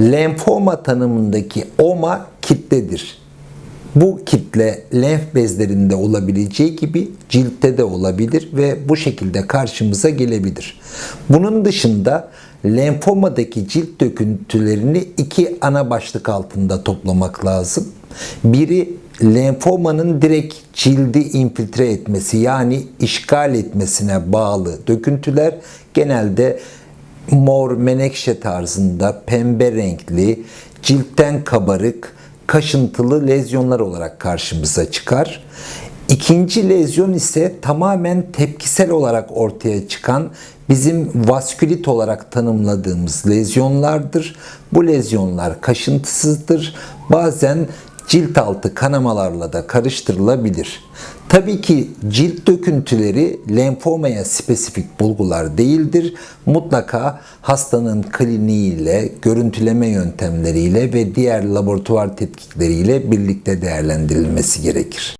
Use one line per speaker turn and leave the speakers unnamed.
Lenfoma tanımındaki oma kitledir. Bu kitle lenf bezlerinde olabileceği gibi ciltte de olabilir ve bu şekilde karşımıza gelebilir. Bunun dışında lenfomadaki cilt döküntülerini iki ana başlık altında toplamak lazım. Biri lenfomanın direkt cildi infiltre etmesi yani işgal etmesine bağlı döküntüler genelde mor menekşe tarzında pembe renkli, ciltten kabarık, kaşıntılı lezyonlar olarak karşımıza çıkar. İkinci lezyon ise tamamen tepkisel olarak ortaya çıkan bizim vaskülit olarak tanımladığımız lezyonlardır. Bu lezyonlar kaşıntısızdır. Bazen cilt altı kanamalarla da karıştırılabilir. Tabii ki cilt döküntüleri lenfomaya spesifik bulgular değildir. Mutlaka hastanın kliniğiyle, görüntüleme yöntemleriyle ve diğer laboratuvar tetkikleriyle birlikte değerlendirilmesi gerekir.